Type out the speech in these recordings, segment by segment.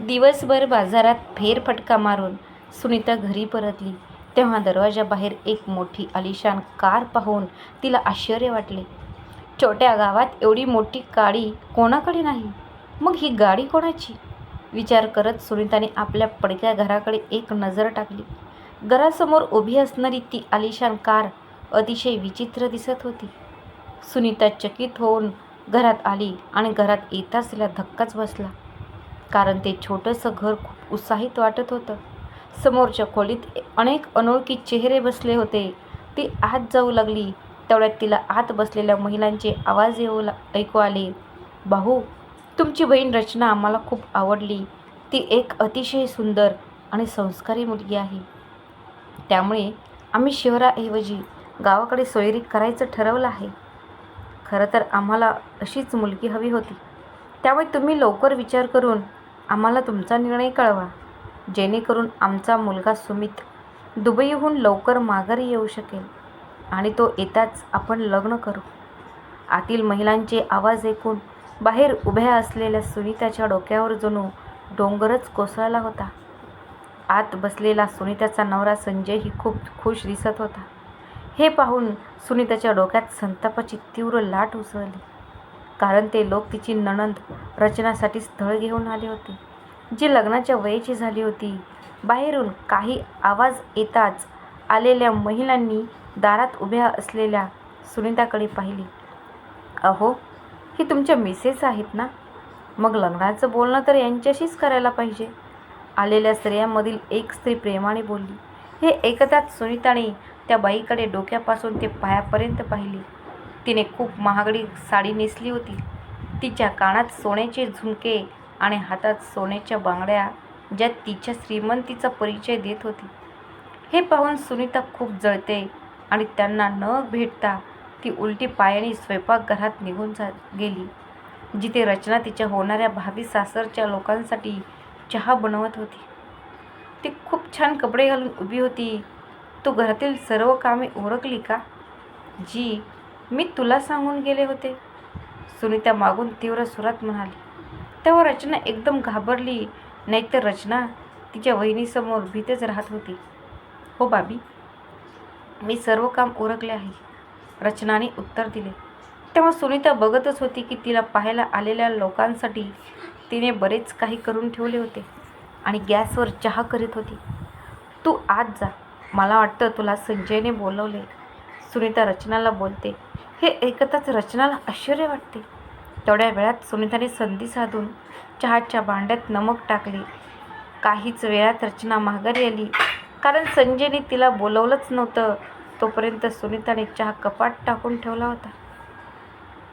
दिवसभर बाजारात फेरफटका मारून सुनीता घरी परतली. तेव्हा दरवाजाबाहेर एक मोठी आलिशान कार पाहून तिला आश्चर्य वाटले. छोट्या गावात एवढी मोठी गाडी कोणाकडे नाही? मग ही गाडी कोणाची? विचार करत सुनीताने आपल्या पडक्या घराकडे एक नजर टाकली. घरासमोर उभी असणारी ती आलिशान कार अतिशय विचित्र दिसत होती. सुनीता चकित होऊन घरात आली आणि घरात येताच तिला धक्काच बसला. कारण ते छोटंसं घर खूप उत्साहित वाटत होतं. समोरच्या खोलीत अनेक अनोळखी चेहरे बसले होते. ती आत जाऊ लागली. तेवढ्यात तिला आत बसलेल्या महिलांचे आवाज येऊ ला ऐकू आले. भाऊ तुमची बहीण रचना आम्हाला खूप आवडली. ती एक अतिशय सुंदर आणि संस्कारी मुलगी आहे. त्यामुळे आम्ही शहराऐवजी गावाकडे सोयरी करायचं ठरवलं आहे. खरं तर आम्हाला अशीच मुलगी हवी होती. त्यामुळे तुम्ही लवकर विचार करून आम्हाला तुमचा निर्णय कळवा. जेणेकरून आमचा मुलगा सुमित दुबईहून लवकर माघारी येऊ शकेल आणि तो येताच आपण लग्न करू. आतील महिलांचे आवाज ऐकून बाहेर उभ्या असलेल्या सुनीताच्या डोक्यावर जणू डोंगरच कोसळला होता. आत बसलेला सुनीताचा नवरा संजयही खूप खुश दिसत होता. हे पाहून सुनीताच्या डोक्यात संतापाची तीव्र लाट उसळली. कारण ते लोक तिची नणंद रचनासाठी स्थळ घेऊन आले होते. जी लग्नाच्या वयाची झाली होती. बाहेरून काही आवाज येताच आलेल्या महिलांनी दारात उभ्या असलेल्या सुनीताकडे पाहिली. अहो ही तुमच्या मिसेस आहेत ना? मग लग्नाचं बोलणं तर यांच्याशीच करायला पाहिजे. आलेल्या स्त्रियांमधील एक स्त्री प्रेमाने बोलली. हे ऐकताच सुनीताने त्या बाईकडे डोक्यापासून ते पायापर्यंत पाहिली. तिने खूप महागडी साडी नेसली होती. तिच्या कानात सोन्याचे झुमके आणि हातात सोन्याच्या बांगड्या ज्या तिच्या श्रीमंतीचा परिचय देत होती. हे पाहून सुनीता खूप जळते आणि त्यांना न भेटता ती उलटी पायाने स्वयंपाकघरात निघून जा गेली जिथे रचना तिच्या होणाऱ्या भावी सासरच्या लोकांसाठी चहा बनवत होती. ती खूप छान कपडे घालून उभी होती. तू घरातील सर्व कामे ओळखली का? जी मी तुला सांगून गेले होते. सुनीता मागून तीव्र सुरात म्हणाली. तेव्हा रचना एकदम घाबरली नाहीतर रचना तिच्या वहिनीसमोर भीतच राहत होती. हो बाबी मी सर्व काम उरकले आहे. रचनाने उत्तर दिले. तेव्हा सुनीता बघतच होती की तिला पाहायला आलेल्या लोकांसाठी तिने बरेच काही करून ठेवले होते आणि गॅसवर चहा करीत होती. तू आत जा. मला वाटतं तुला संजयने बोलवले. सुनीता रचनाला बोलते. हे ऐकताच रचनाला आश्चर्य वाटते. तेवढ्या वेळात सुनीताने संधी साधून चहाच्या भांड्यात नमक टाकले. काहीच वेळात रचना माघारी आली. कारण संजयने तिला बोलवलंच नव्हतं. तोपर्यंत सुनीताने चहा कपाट टाकून ठेवला होता.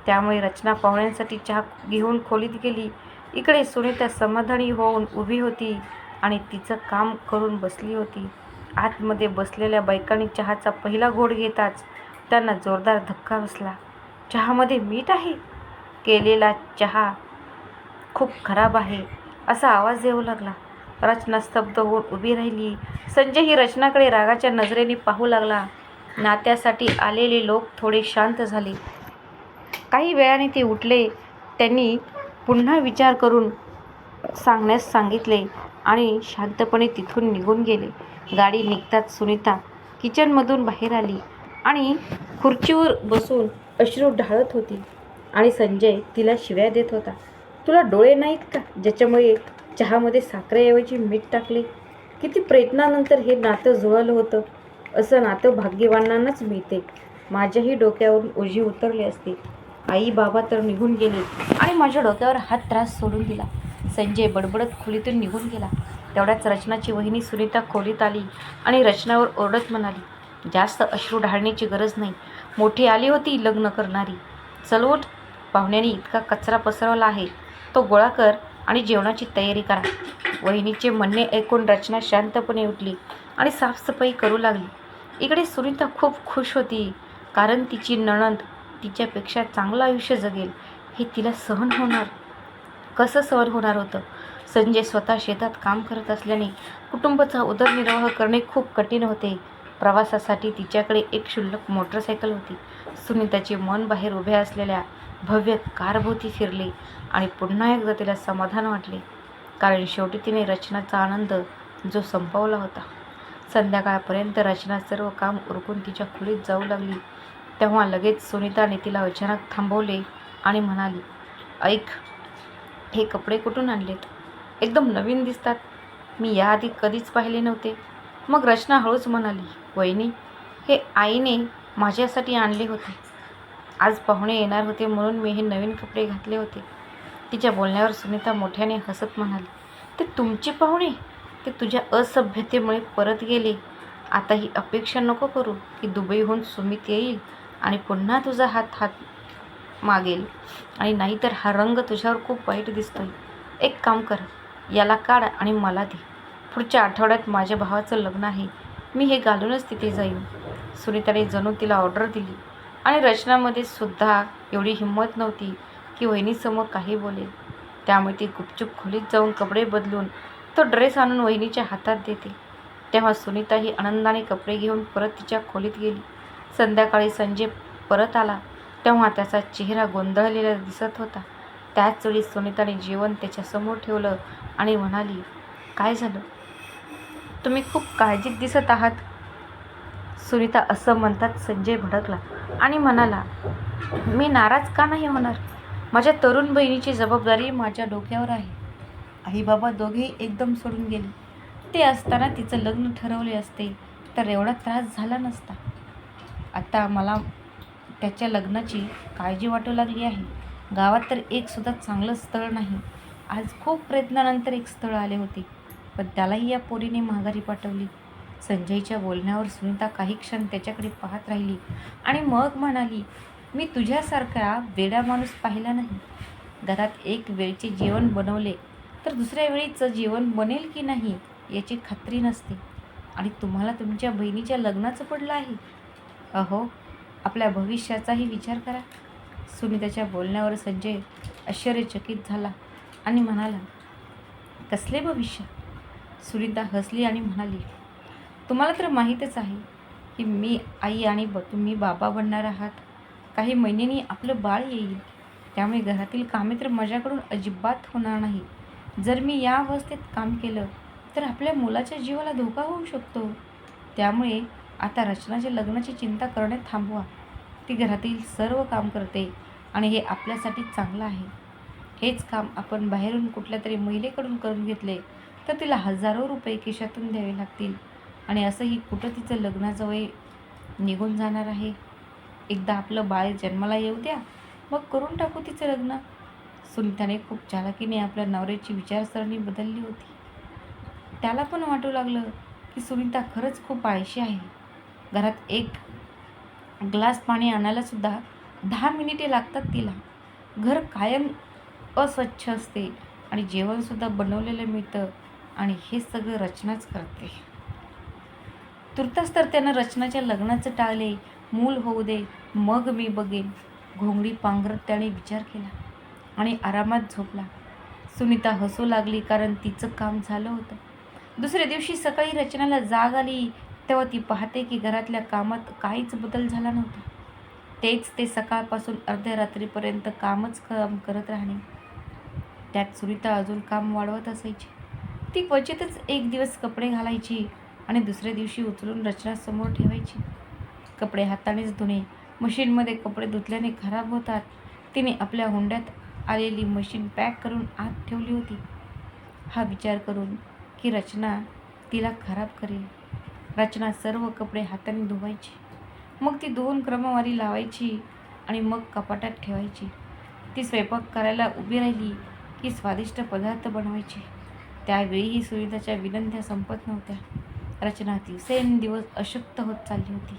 त्यामुळे रचना पाहुण्यांसाठी चहा घेऊन खोलीत गेली. इकडे सुनीता समाधानी होऊन उभी होती आणि तिचं काम करून बसली होती. आतमध्ये बसलेल्या बायकांनी चहाचा पहिला घोड घेताच त्यांना जोरदार धक्का बसला. चहामध्ये मीठ आहे? केलेला चहा खूप खराब आहे असा आवाज येऊ लागला. रचना स्तब्ध होऊन उभी राहिली. संजय ही रचनाकडे रागाच्या नजरेने पाहू लागला. नात्यासाठी आलेले लोक थोडे शांत झाले. काही वेळाने ते उठले. त्यांनी पुन्हा विचार करून सांगण्यास सांगितले आणि शांतपणे तिथून निघून गेले. गाडी निघताच सुनीता किचनमधून बाहेर आली. आणि खुर्चीवर बसून अश्रू ढाळत होती. आणि संजय तिला शिव्या देत होता. तुला डोळे नाहीत का? ज्याच्यामुळे चहामध्ये साखरेऐवजी मीठ टाकले? किती प्रयत्नानंतर हे नातं जुळलं होतं. असं नातं भाग्यवानांनाच मिळते. माझ्याही डोक्यावरून ओझी उतरली असते. आई बाबा तर निघून गेले आणि माझ्या डोक्यावर हात त्रास सोडून दिला. संजय बडबडत खोलीतून निघून गेला. तेवढ्याच रचनाची वहिनी सुनीता खोलीत आली आणि रचनावर ओरडत म्हणाली जास्त अश्रू ढाळण्याची गरज नाही. मोठी आली होती लग्न करणारी. चल उठ पाहुण्याने इतका कचरा पसरवला आहे. तो गोळा कर आणि जेवणाची तयारी करा. वहिनीचे म्हणणे ऐकून रचना शांतपणे उठली आणि साफसफाई करू लागली. इकडे सुनीता खूप खुश होती कारण तिची नणंद तिच्यापेक्षा चांगलं आयुष्य जगेल हे तिला सहन होणार. कसं सहन होणार होतं? संजय स्वतः शेतात काम करत असल्याने कुटुंबाचा उदरनिर्वाह करणे खूप कठीण होते. प्रवासासाठी तिच्याकडे एक क्षुल्लक मोटरसायकल होती. सुनीताचे मन बाहेर उभ्या असलेल्या भव्य कारभोवती फिरले आणि पुन्हा एकदा तिला समाधान वाटले. कारण शेवटी तिने रचनाचा आनंद जो संपवला होता. संध्याकाळपर्यंत रचना सर्व काम उरकून तिच्या खोलीत जाऊ लागली. तेव्हा लगेच सुनीताने तिला अचानक थांबवले आणि म्हणाली ऐक हे कपडे कुठून आणलेत? एकदम नवीन दिसतात. मी याआधी कधीच पाहिले नव्हते. मग रचना हळूच म्हणाली वहिनी हे आईने माझ्यासाठी आणले होते. आज पाहुणे येणार होते म्हणून मी हे नवीन कपडे घातले होते. तिच्या बोलण्यावर सुनीता मोठ्याने हसत म्हणाली ते तुमचे पाहुणे? ते तुझ्या असभ्यतेमुळे परत गेले. आता ही अपेक्षा नको करू की दुबईहून सुमित येईल आणि पुन्हा तुझा हात हात मागेल आणि नाहीतर हा रंग तुझ्यावर खूप वाईट दिसतोय. एक काम कर याला काढ आणि मला दे. पुढच्या आठवड्यात माझ्या भावाचं लग्न आहे. मी हे घालूनच तिथे जाईन. सुनीताने जणू तिला ऑर्डर दिली आणि रचनामध्ये सुद्धा एवढी हिंमत नव्हती की वहिनीसमोर काही बोलेल. त्यामुळे ती गुपचूप खोलीत जाऊन कपडे बदलून तो ड्रेस आणून वहिनीच्या हातात देते. तेव्हा सुनीता ही आनंदाने कपडे घेऊन परत तिच्या खोलीत गेली. संध्याकाळी संजय परत आला. तेव्हा त्याचा चेहरा गोंधळलेला दिसत होता. त्याच वेळी सुनीताने जेवण त्याच्यासमोर ठेवलं आणि म्हणाली काय झालं? तुम्ही खूप काळजीत दिसत आहात. सुनीता असं म्हणतात संजय भडकला आणि म्हणाला मी नाराज का नाही होणार? माझ्या तरुण बहिणीची जबाबदारी माझ्या डोक्यावर आहे. आई बाबा दोघेही एकदम सोडून गेले. ते असताना तिचं लग्न ठरवले असते तर एवढा त्रास झाला नसता. आता मला त्याच्या लग्नाची काळजी वाटू लागली आहे. गावात तर एकसुद्धा चांगलं स्थळ नाही. आज खूप प्रयत्नानंतर एक स्थळ आले होते. पण त्यालाही या पोरीने माघारी पाठवली. संजयच्या बोलण्यावर सुनीता काही क्षण त्याच्याकडे पाहत राहिली आणि मग म्हणाली मी तुझ्यासारखा वेडा माणूस पाहिला नाही. घरात एक वेळचे जेवण बनवले तर दुसऱ्या वेळीचं जेवण बनेल की नाही याची खात्री नसते. आणि तुम्हाला तुमच्या बहिणीच्या लग्नाचं पडलं आहे? अहो आपल्या भविष्याचाही विचार करा. सुनीताच्या बोलण्यावर संजय आश्चर्यचकित झाला आणि म्हणाला कसले भविष्य? सुनीता हसली आणि म्हणाली तुम्हाला तर माहीतच आहे की मी आई आणि ब तुम्ही बाबा बनणार आहात. काही महिन्यांनी आपलं बाळ येईल. त्यामुळे घरातील कामे तर माझ्याकडून अजिबात होणार नाही. जर मी या अवस्थेत काम केलं तर आपल्या मुलाच्या जीवाला धोका होऊ शकतो. त्यामुळे आता रचनाच्या लग्नाची चिंता करणे थांबवा. ती घरातील सर्व काम करते आणि हे आपल्यासाठी चांगलं आहे. हेच काम आपण बाहेरून कुठल्या तरी महिलेकडून करून घेतले तर तिला हजारो रुपये केशातून द्यावे लागतील. आणि असंही कुठं तिचं लग्नाचं वय निघून जाणार आहे? एकदा आपलं बाळ जन्माला येऊ द्या. मग करून टाकू तिचं लग्न. सुनीताने खूप चालाकीने आपल्या नवऱ्याची विचारसरणी बदलली होती. त्याला पण वाटू लागलं की सुनीता खरंच खूप आळशी आहे. घरात एक ग्लास पाणी आणायलासुद्धा दहा मिनिटे लागतात तिला. घर कायम अस्वच्छ असते आणि जेवणसुद्धा बनवलेलं मिळतं. आणि हे सगळं रचनाच करते. तुर्तास तर त्यानं रचनाच्या लग्नाचं टाळले. मूल होऊ दे मग मी बघेन. घोंगडी पांघरत त्याने विचार केला आणि आरामात झोपला. सुनीता हसू लागली कारण तिचं काम झालं होतं. दुसऱ्या दिवशी सकाळी रचनाला जाग आली. तेव्हा ती पाहते की घरातल्या कामात काहीच बदल झाला नव्हता. तेच ते सकाळपासून अर्ध्या रात्रीपर्यंत कामच काम करत राहणे. त्यात सुनीता अजून काम वाढवत असायची. ती क्वचितच एक दिवस कपडे घालायची आणि दुसऱ्या दिवशी उचलून रचना समोर ठेवायची. कपडे हातानेच धुणे. मशीनमध्ये कपडे धुतल्याने खराब होतात. तिने आपल्या हुंड्यात आलेली मशीन पॅक करून आत ठेवली होती. हा विचार करून की रचना तिला खराब करेल. रचना सर्व कपडे हाताने धुवायची. मग ती दोन क्रमवारी लावायची आणि मग कपाटात ठेवायची. ती स्वयंपाक करायला उभी राहिली की स्वादिष्ट पदार्थ बनवायची. त्यावेळीही सुविधाच्या विनंत्या संपत नव्हत्या. रचना दिवसेंदिवस अशक्त होत चालली होती.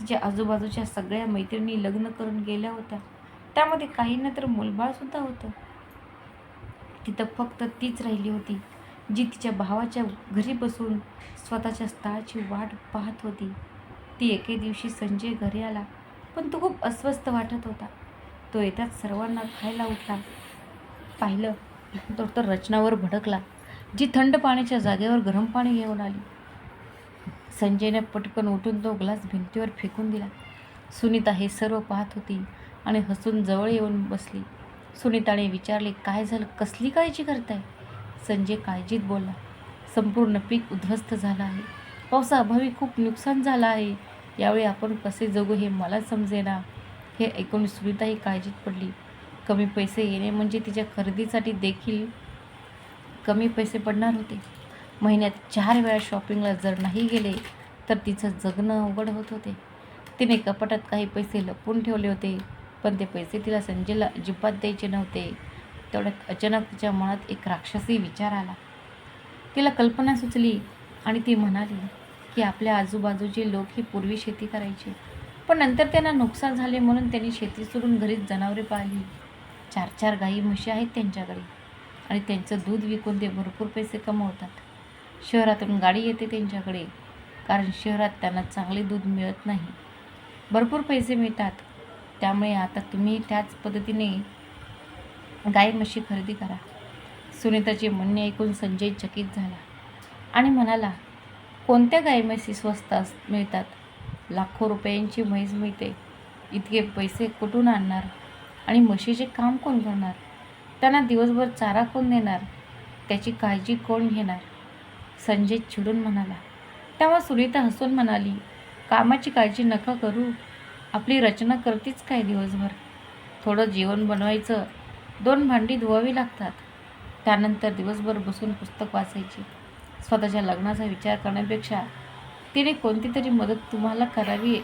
तिच्या आजूबाजूच्या सगळ्या मैत्रिणी लग्न करून गेल्या होत्या. त्यामध्ये काहींना तर मुलबाळसुद्धा होतं. तिथं फक्त तीच राहिली होती जी तिच्या भावाच्या घरी बसून स्वतःच्या स्थळाची वाट पाहत होती. ती एके दिवशी संजय घरी आला पण तो खूप अस्वस्थ वाटत होता. तो येताच सर्वांना खायला उठला. पाहिलं तर तर रचनावर भडकला. जी थंड पाण्याच्या जागेवर गरम पाणी घेऊन आली. संजयने पटकन उठून तो ग्लास भिंतीवर फेकून दिला. सुनीता हे सर्व पाहत होती आणि हसून जवळ येऊन बसली. सुनीताने विचारले काय झालं? कसली काळजी करताय? संजय काळजीत बोलला संपूर्ण पीक उद्ध्वस्त झालं आहे. पावसाअभावी खूप नुकसान झालं आहे. यावेळी आपण कसे जगू हे मला समजेना. हे ऐकून सुनीताही काळजीत पडली. कमी पैसे येणे म्हणजे तिच्या खरेदीसाठी देखील कमी पैसे पडणार होते. महिन्यात चार वेळा शॉपिंगला जर नाही गेले तर तिचं जगणं अवघड होत होते. तिने कपाटात काही पैसे लपून ठेवले होते पण ते पैसे तिला संजयला अजिबात द्यायचे नव्हते. तेवढ्यात अचानक तिच्या मनात एक राक्षसी विचार आला. तिला कल्पना सुचली आणि ती म्हणाली की आपल्या आजूबाजूचे लोक ही पूर्वी शेती करायचे पण नंतर त्यांना नुकसान झाले म्हणून त्यांनी शेती सोडून घरीच जनावरे पाळली. चार चार गाई म्हशी आहेत त्यांच्याकडे. आणि त्यांचं दूध विकून ते भरपूर पैसे कमवतात. शहरातून गाडी येते त्यांच्याकडे कारण शहरात त्यांना चांगले दूध मिळत नाही. भरपूर पैसे मिळतात. त्यामुळे आता तुम्ही त्याच पद्धतीने गाय म्हशी खरेदी करा. सुनीताचे म्हणणे ऐकून संजय चकित झाला आणि म्हणाला कोणत्या गाय म्हशी स्वस्त अस मिळतात? लाखो रुपयांची म्हैस मिळते. इतके पैसे कुठून आणणार? आणि म्हशीचे काम कोण करणार? त्यांना दिवसभर चारा कोण देणार? त्याची काळजी कोण घेणार? संजय चिडून म्हणाला. तेव्हा सुनीता हसून म्हणाली कामाची काळजी नका करू. आपली रचना करतेच काय दिवसभर? थोडं जेवण बनवायचं. दोन भांडी धुवावी लागतात. त्यानंतर दिवसभर बसून पुस्तक वाचायची. स्वतःच्या लग्नाचा विचार करण्यापेक्षा तिने कोणती तरी मदत तुम्हाला करावी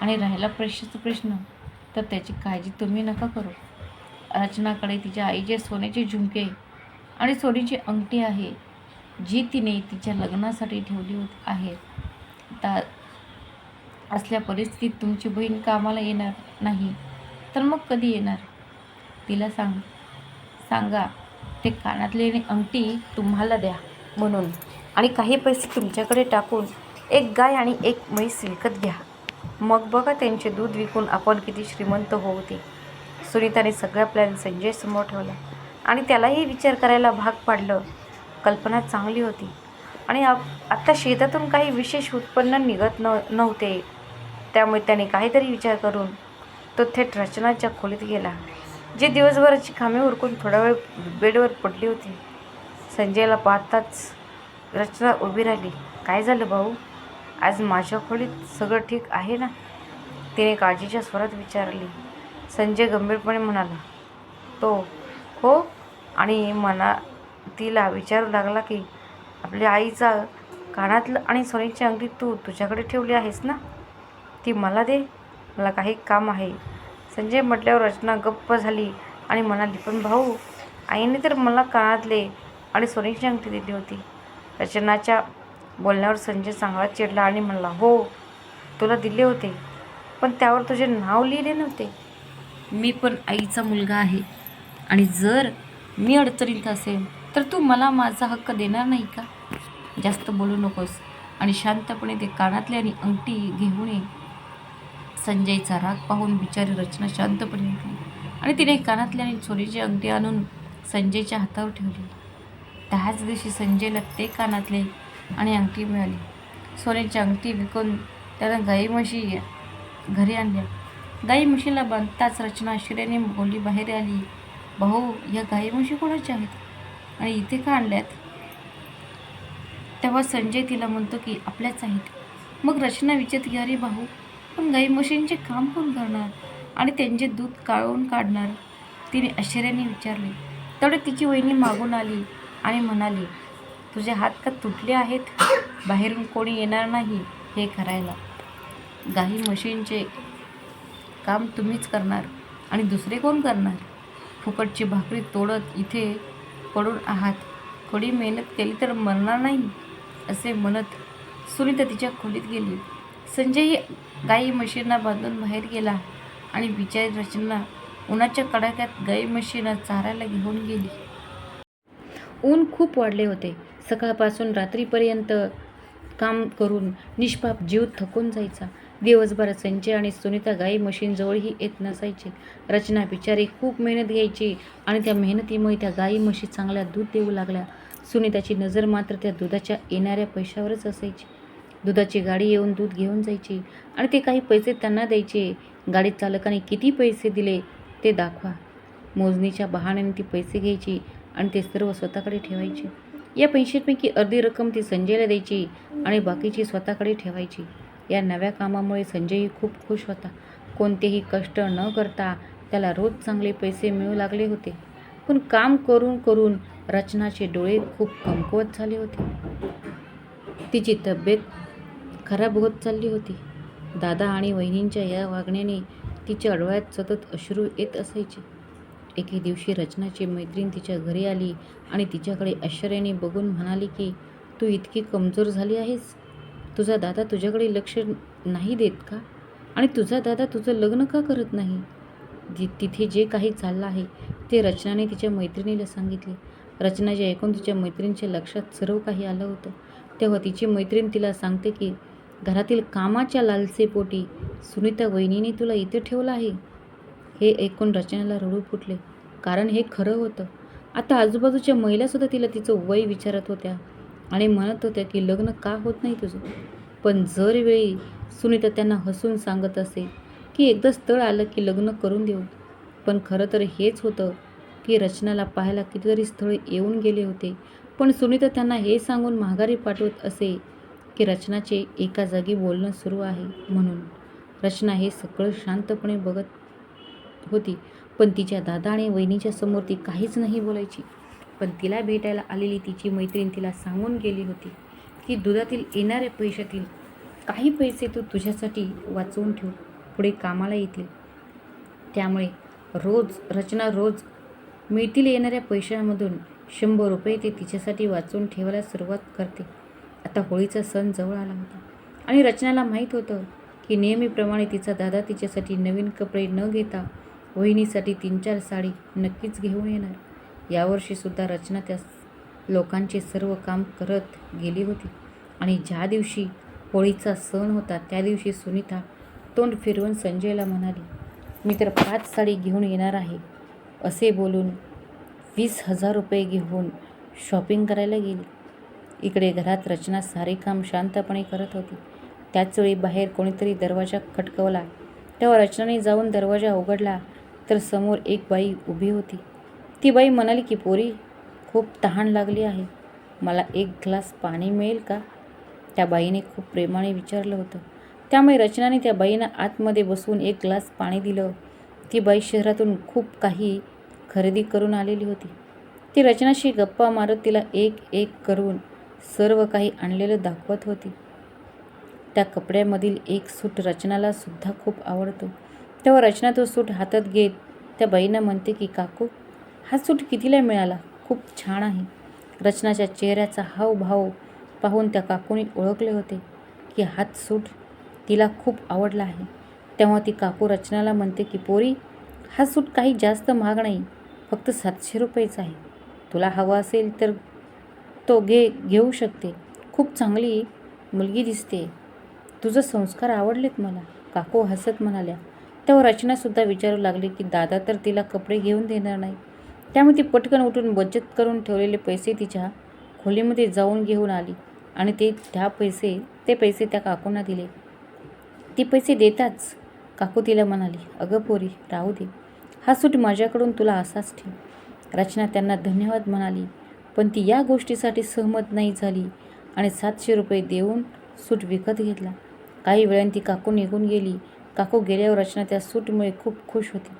आणि राहिला प्रश्न प्रश्न. तर त्याची काळजी तुम्ही नका करू. रचनाकडे तिच्या आईचे सोन्याचे झुमके आणि सोन्याची अंगठी आहे जी तिने तिच्या लग्नासाठी ठेवली होती आहे ता असल्या परिस्थितीत तुमची बहीण कामाला येणार नाही तर मग कधी येणार? तिला सांग सांगा ते कानातले आणि अंगठी तुम्हाला द्या म्हणून. आणि काही पैसे तुमच्याकडे टाकून एक गाय आणि एक म्हैस विकत घ्या. मग बघा त्यांचे दूध विकून आपण किती श्रीमंत होऊ ते. सुनीताने सगळा प्लॅन संजय समोर ठेवला. आणि त्यालाही विचार करायला भाग पाडलं. कल्पना चांगली होती. आणि आत्ता शेतातून काही विशेष उत्पन्न निघत न नव्हते. त्यामुळे त्याने काहीतरी विचार करून तो थेट रचनाच्या खोलीत गेला जे दिवसभराची कामे उरकून थोडा वेळ बेडवर पडली होती. संजयला पाहताच रचना उभी राहिली. काय झालं भाऊ? आज माझ्या खोलीत सगळं ठीक आहे ना? तिने काळजीच्या स्वरात विचारली. संजय गंभीरपणे म्हणाला तो हो. आणि मना तिला विचारू लागला की आपल्या आईचा कानातलं आणि सोनीची अंगठी तू तुझ्याकडे ठेवली आहेस ना? ती मला दे मला काही काम आहे. संजय म्हटल्यावर रचना गप्प झाली आणि म्हणाली पण भाऊ आईने तर मला कानातले आणि सोनीची अंगठी दिली होती. रचनाच्या बोलण्यावर संजय चांगला चिडला आणि म्हणला हो तुला दिले होते पण त्यावर तुझे नाव लिहिले नव्हते. मी पण आईचा मुलगा आहे. आणि जर मी अडचणीत असेल तर तू मला माझा हक्क देणार नाही का? जास्त बोलू नकोस. आणि शांतपणे ते कानातले आणि अंगठी घेऊन ये. संजयचा राग पाहून बिचारी रचना शांतपणे उठली. आणि तिने कानातले आणि चोरीची अंगठी आणून संजयच्या हातावर ठेवली. त्याच दिवशी संजयला ते कानातले आणि अंगठी मिळाली. सोन्याची अंगठी विकून त्यानं गाई म्हशी घरी आणल्या. गाई म्हशीला बांधताच रचना आश्चर्याने बोली बाहेर आली. भाऊ या गाई म्हशी कोणाच्या आहेत? आणि इथे का आणल्यात? तेव्हा संजय तिला म्हणतो की आपल्याच आहेत. मग रचना विचारते घ्या अरे भाऊ पण गाई म्हशींचे काम कोण करणार? आणि त्यांचे दूध काढून काढणार? तिने आश्चर्याने विचारले. तेवढे तिची वहिनी मागून आली आणि म्हणाली तुझे हात का तुटले आहेत? बाहेरून कोणी येणार नाही हे करायला. गाई म्हशींचे काम तुम्हीच करणार आणि दुसरे कोण करणार? फुकटची भाकरी तोडत इथे पडून आहात. थोडी मेहनत केली तर मरणार नाही असे म्हणत सुनीता तिच्या खोलीत गेली. संजय गाई म्हशींना बांधून बाहेर गेला आणि बिचारी रचना उन्हाच्या कडाक्यात गाई म्हशींना चारायला घेऊन गेली. ऊन खूप वाढले होते. सकाळपासून रात्रीपर्यंत काम करून निष्पाप जीव थकून जायचा. दिवसभरात संजय आणि सुनीता गाई म्हशींजवळही येत नसायचे. रचना बिचारी खूप मेहनत घ्यायची आणि त्या मेहनतीमुळे त्या गाई म्हशी चांगल्या दूध देऊ लागल्या. सुनीताची नजर मात्र त्या दुधाच्या येणाऱ्या पैशावरच असायची. दुधाची गाडी येऊन दूध घेऊन जायची आणि ते काही पैसे त्यांना द्यायचे. गाडी चालकाने किती पैसे दिले ते दाखवा. मोजणीच्या बहाण्याने ती पैसे घ्यायची आणि ते सर्व स्वतःकडे ठेवायचे. या पैशांपैकी अर्धी रक्कम ती संजयला द्यायची आणि बाकीची स्वतःकडे ठेवायची. या नव्या कामामुळे संजयही खूप खुश होता. कोणतेही कष्ट न करता त्याला रोज चांगले पैसे मिळू लागले होते. पण काम करून करून रचनाचे डोळे खूप कमकुवत झाले होते. तिची तब्येत खराब होत चालली होती. दादा आणि वहिनींच्या या वागण्याने तिच्या अडवळ्यात सतत अश्रू येत असायचे. एके दिवशी रचनाची मैत्रीण तिच्या घरी आली आणि तिच्याकडे आश्चर्याने बघून म्हणाली की तू इतकी कमजोर झाली आहेस. तुझा दादा तुझ्याकडे लक्ष नाही देत का? आणि तुझा दादा तुझं लग्न का करत नाही? जी तिथे जे काही चाललं आहे ते रचनाने तिच्या मैत्रिणीला सांगितले. रचनाचे ऐकून तिच्या मैत्रिणीच्या लक्षात सर्व काही आलं होतं. तेव्हा तिची मैत्रीण तिला सांगते की घरातील कामाच्या लालसेपोटी सुनीता वहिनीने तुला इथे ठेवलं आहे. हे ऐकून रचनाला रडू फुटले. कारण हे खरं होतं. आता आजूबाजूच्या महिलासुद्धा तिला तिचं वय विचारत होत्या. आणि म्हणत होत्या की लग्न का होत नाही तुझं? पण जर वेळी सुनीता त्यांना हसून सांगत असे की एकदा स्थळ आलं की लग्न करून देऊ. पण खरं तर हेच होतं की रचनाला पाहायला कितीतरी स्थळ येऊन गेले होते. पण सुनीता त्यांना हे सांगून माघारी पाठवत असे की रचनाचे एका जागी बोलणं सुरू आहे म्हणून. रचना हे सगळं शांतपणे बघत होती. पण तिच्या दादा आणि वहिनीच्या समोर ती काहीच नाही बोलायची. पण तिला भेटायला आलेली तिची मैत्रीण तिला सांगून गेली होती की दुधातील येणाऱ्या पैशातील काही पैसे तू तुझ्यासाठी वाचवून ठेव पुढे कामाला येतील. त्यामुळे रोज रचना रोज मिळतील येणाऱ्या पैशांमधून शंभर रुपये ते तिच्यासाठी वाचून ठेवायला सुरुवात करते. आता होळीचा सण जवळ आला होता आणि रचनाला माहीत होतं की नेहमीप्रमाणे तिचा दादा तिच्यासाठी नवीन कपडे न घेता वहिनीसाठी तीन चार साडी नक्कीच घेऊन येणार. यावर्षीसुद्धा रचना त्या लोकांचे सर्व काम करत गेली होती. आणि ज्या दिवशी होळीचा सण होता त्या दिवशी सुनीता तोंड फिरवून संजयला म्हणाली मी तर पाच साडी घेऊन येणार आहे. असे बोलून वीस हजार रुपये घेऊन शॉपिंग करायला गेली. इकडे घरात रचना सारे काम शांतपणे करत होती. त्याचवेळी बाहेर कोणीतरी दरवाजा खटकवला. तेव्हा रचनाने जाऊन दरवाजा उघडला तर समोर एक बाई उभी होती. ती बाई म्हणाली की पोरी खूप तहान लागली आहे. मला एक ग्लास पाणी मिळेल का? त्या बाईने खूप प्रेमाने विचारलं होतं. त्यामुळे रचनाने त्या बाईंना आतमध्ये बसवून एक ग्लास पाणी दिलं. ती बाई शहरातून खूप काही खरेदी करून आलेली होती. ती रचनाशी गप्पा मारत तिला एक एक करून सर्व काही आणलेलं दाखवत होती. त्या कपड्यामधील एक सूट रचनाला सुद्धा खूप आवडतो. तेव्हा रचना तो सूट हातात घेत त्या बाईंना म्हणते की काकू हा सूट कितीला मिळाला? खूप छान आहे. रचनाच्या चेहऱ्याचा हावभाव पाहून त्या काकूने ओळखले होते की हात सूट तिला खूप आवडला आहे. तेव्हा ती काकू रचनाला म्हणते की पोरी हा सूट काही जास्त महाग नाही फक्त सातशे रुपयेचा आहे. तुला हवा असेल तर तो घे घेऊ शकते. खूप चांगली मुलगी दिसते. तुझं संस्कार आवडलेत मला. काकू हसत म्हणाल्या. तेव्हा रचनासुद्धा विचारू लागली की दादा तर तिला कपडे घेऊन देणार नाही. त्यामुळे ती पटकन उठून बचत करून ठेवलेले पैसे तिच्या खोलीमध्ये जाऊन घेऊन आली आणि ते त्या पैसे ते पैसे त्या काकूंना दिले. ती पैसे देताच काकू तिला म्हणाली अगं पोरी राहू दे. हा सूट माझ्याकडून तुला असाच ठेव. रचना त्यांना धन्यवाद म्हणाली पण ती या गोष्टीसाठी सहमत नाही झाली आणि सातशे रुपये देऊन सूट विकत घेतला. काही वेळाने ती काकू निघून गेली. काकू गेल्यावर रचना त्या सूटमुळे खूप खुश होती.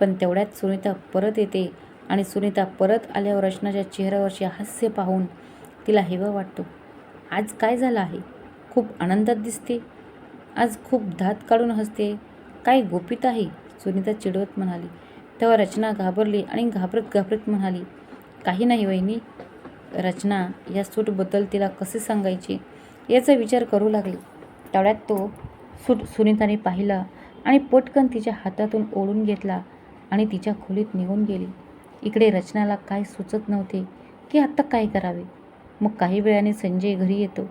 पण तेवढ्यात सुनीता परत येते आणि सुनीता परत आल्यावर रचनाच्या चेहऱ्यावरचे हास्य पाहून तिला हेवा वाटतो. आज काय झालं आहे? खूप आनंदात दिसते. आज खूप दात काढून हसते. काय गोपित आहे? सुनीता चिडवत म्हणाली. तेव्हा रचना घाबरली आणि घाबरत घाबरत म्हणाली काही नाही वहिनी. रचना या सूटबद्दल तिला कसे सांगायचे याचा विचार करू लागली. तेवढ्यात तो सूट सुनीताने पाहिला आणि पटकन तिच्या हातातून ओढून घेतला आणि तिच्या खोलीत निघून गेली. इकडे रचनाला काय सुचत नव्हते की आत्ता काय करावे? मग काही वेळाने संजय घरी येतो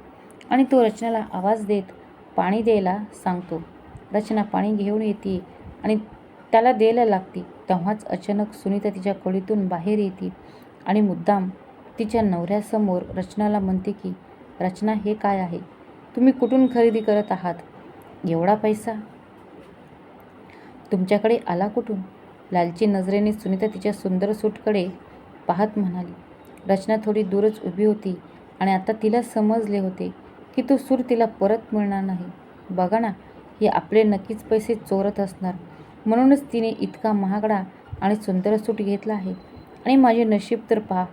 आणि तो रचनाला आवाज देत पाणी द्यायला सांगतो. रचना पाणी घेऊन येते आणि त्याला द्यायला लागते. तेव्हाच अचानक सुनीता तिच्या खोलीतून बाहेर येते आणि मुद्दाम तिच्या नवऱ्यासमोर रचनाला म्हणते की रचना हे काय आहे? तुम्ही कुठून खरेदी करत आहात? एवढा पैसा? तुमच्याकडे आला कुठून? लालची नजरेने सुनीता तिच्या सुंदर सूटकडे पाहत म्हणाली रचना थोडी दूरच उभी होती आणि आता तिला समजले होते की तो सूर तिला परत मिळणार नाही. बघा ना हे आपले नक्कीच पैसे चोरत असणार. म्हणूनच तिने इतका महागडा आणि सुंदर सूट घेतला आहे. आणि माझे नशीब तर पहा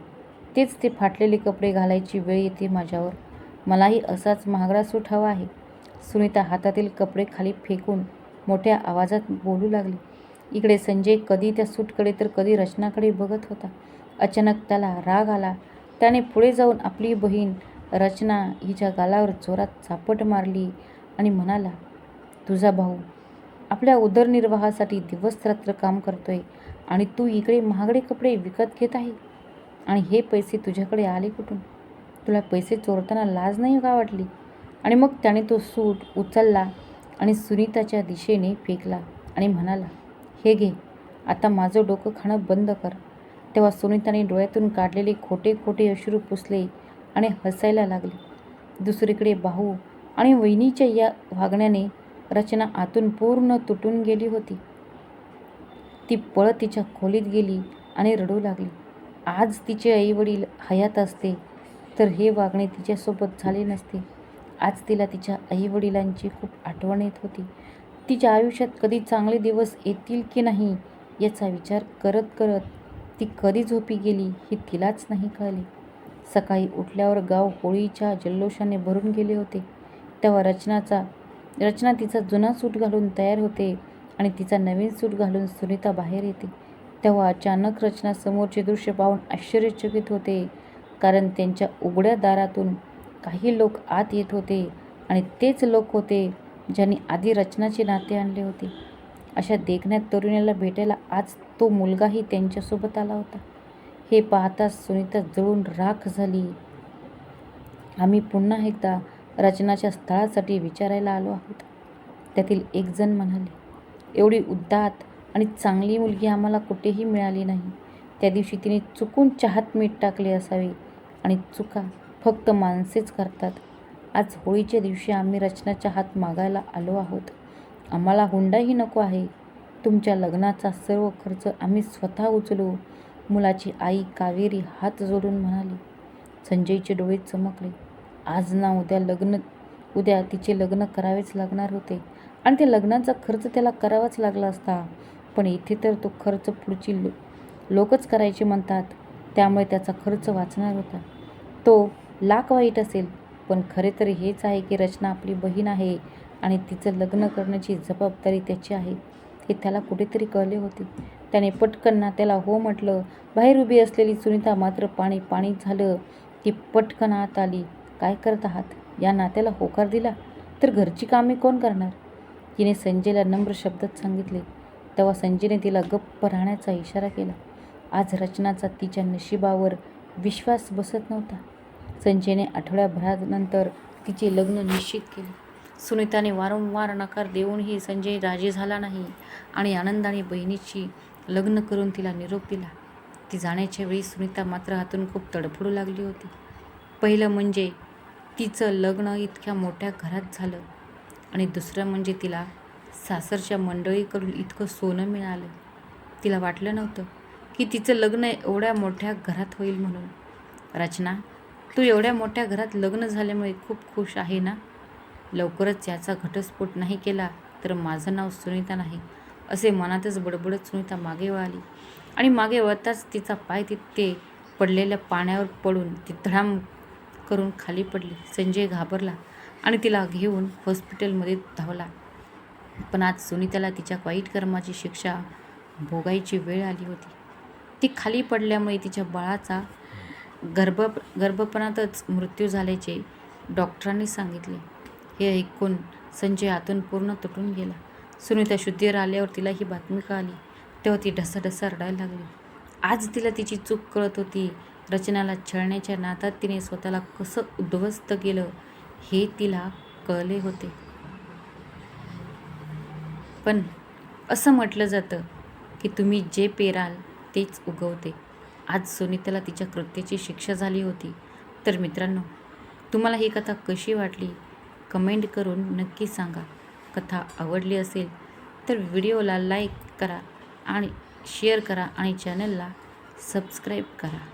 तेच ते फाटलेले कपडे घालायची वेळ येते माझ्यावर. मलाही असाच महागडा सूट हवा आहे. सुनीता हातातील कपडे खाली फेकून मोठ्या आवाजात बोलू लागली इकडे संजय कधी त्या सूटकडे तर कधी रचनाकडे बघत होता. अचानक त्याला राग आला. त्याने पुढे जाऊन आपली बहीण रचना हिच्या गालावर जोरात चापट मारली आणि म्हणाला तुझा भाऊ आपल्या उदरनिर्वाहासाठी दिवस रात्र काम करतोय आणि तू इकडे महागडे कपडे विकत घेत आहे. आणि हे पैसे तुझ्याकडे आले कुठून? तुला पैसे चोरताना लाज नाही का वाटली? आणि मग त्याने तो सूट उचलला आणि सुनीताच्या दिशेने फेकला आणि म्हणाला हे घे. आता माझं डोकं खाणं बंद कर. तेव्हा सुनीताने डोळ्यातून काढलेले खोटे खोटे अश्रू पुसले आणि हसायला लागले. दुसरीकडे भाऊ आणि वहिनीच्या या वागण्याने रचना आतून पूर्ण तुटून गेली होती. ती पळत तिच्या खोलीत गेली आणि रडू लागली. आज तिचे आईवडील हयात असते तर हे वागणे तिच्यासोबत झाले नसते. आज तिला तिच्या आईवडिलांची खूप आठवण येत होती. तिच्या आयुष्यात कधी चांगले दिवस येतील की नाही याचा विचार करत करत ती कधी झोपी गेली हे तिलाच नाही कळले. सकाळी उठल्यावर गाव होळीच्या जल्लोषाने भरून गेले होते. तेव्हा रचनाचा रचना तिचा जुना सूट घालून तयार होते आणि तिचा नवीन सूट घालून सुनीता बाहेर येते. तेव्हा अचानक रचना समोरचे दृश्य पाहून आश्चर्यचकित होते. कारण त्यांच्या उघड्या दारातून काही लोक आत येत होते आणि तेच लोक होते ज्यांनी आधी रचनाचे नाते आणले होते. अशा देखण्यात तरुणीला भेटायला आज तो मुलगाही त्यांच्यासोबत आला होता. हे पाहताच सुनीता जळून राख झाली. आम्ही पुन्हा एकदा रचनाच्या स्थळासाठी विचारायला आलो आहोत. त्यातील एकजण म्हणाले एवढी उद्दात आणि चांगली मुलगी आम्हाला कुठेही मिळाली नाही. त्या दिवशी तिने चुकून चहात मीठ टाकले असावे आणि चुका फक्त माणसेच करतात. आज होळीच्या दिवशी आम्ही रचनाच्या हात मागायला आलो आहोत. आम्हाला हुंडाही नको आहे. तुमच्या लग्नाचा सर्व खर्च आम्ही स्वतः उचलू. मुलाची आई कावेरी हात जोडून म्हणाली. संजयचे डोळे चमकले. आज ना उद्या लग्न उद्या तिचे लग्न करावेच लागणार होते. आणि त्या लग्नाचा खर्च त्याला करावाच लागला असता. पण इथे तर तो खर्च पुढची लो लोकच करायचे म्हणतात. त्यामुळे त्याचा खर्च वाचणार होता. तो लाख वाईट असेल. पण खरे तर हेच आहे की रचना आपली बहीण आहे आणि तिचं लग्न करण्याची जबाबदारी त्याची आहे. हे त्याला कुठेतरी कळले होते. त्याने पटकन नात्याला हो म्हटलं. बाहेर उभी असलेली सुनीता मात्र पाणी पाणी झालं. ती पटकन आत आली. काय करत आहात? या नात्याला होकार दिला? तर घरची कामे कोण करणार? तिने संजयला नम्र शब्दात सांगितले. तेव्हा संजयने तिला गप्प राहण्याचा इशारा केला. आज रचनाचा तिच्या नशिबावर विश्वास बसत नव्हता. संजयने आठवड्याभरानंतर तिचे लग्न निश्चित केले. सुनीताने वारंवार नकार देऊनही संजय राजी झाला नाही आणि आनंदाने बहिणीची लग्न करून तिला निरोप दिला. ती जाण्याच्या वेळी सुनीता मात्र हातून खूप तडफडू लागली होती. पहिलं म्हणजे तिचं लग्न इतक्या मोठ्या घरात झालं आणि दुसरं म्हणजे तिला सासरच्या मंडळीकडून इतकं सोनं मिळालं. तिला वाटलं नव्हतं की तिचं लग्न एवढ्या मोठ्या घरात होईल म्हणून. रचना तू एवढ्या मोठ्या घरात लग्न झाल्यामुळे खूप खुश आहे ना? लवकरच याचा घटस्फोट नाही केला तर माझं नाव सुनीता नाही असे मनातच बडबडत सुनीता मागे वळाली. आणि मागे वळताच तिचा पाय तिथे पडलेल्या पाण्यावर पडून ती धडाम करून खाली पडली. संजय घाबरला आणि तिला घेऊन हॉस्पिटलमध्ये धावला. पण आज सुनीताला तिच्या वाईट कर्माची शिक्षा भोगायची वेळ आली होती. ती खाली पडल्यामुळे तिच्या बाळाचा गर्भ गर्भपणातच मृत्यू झाल्याचे डॉक्टरांनी सांगितले. हे ऐकून संजय आतून पूर्ण तुटून गेला. सुनीता शुद्धीवर आल्यावर तिला ही बातमी कळाली. तेव्हा ती ढसाढसा रडायला लागली. आज तिला तिची चूक कळत होती. रचनाला छळण्याच्या नातात तिने स्वतःला कसं उद्ध्वस्त केलं हे तिला कळले होते. पण असं म्हटलं जातं की तुम्ही जे पेराल तेच उगवते. आज सुनीताला तिच्या कृत्याची शिक्षा झाली होती. तर मित्रांनो तुम्हाला ही कथा कशी वाटली? कमेंट करून नक्की सांगा. कथा आवडली असेल तर व्हिडिओला लाईक करा आणि शेअर करा आणि चॅनलला सबस्क्राईब करा.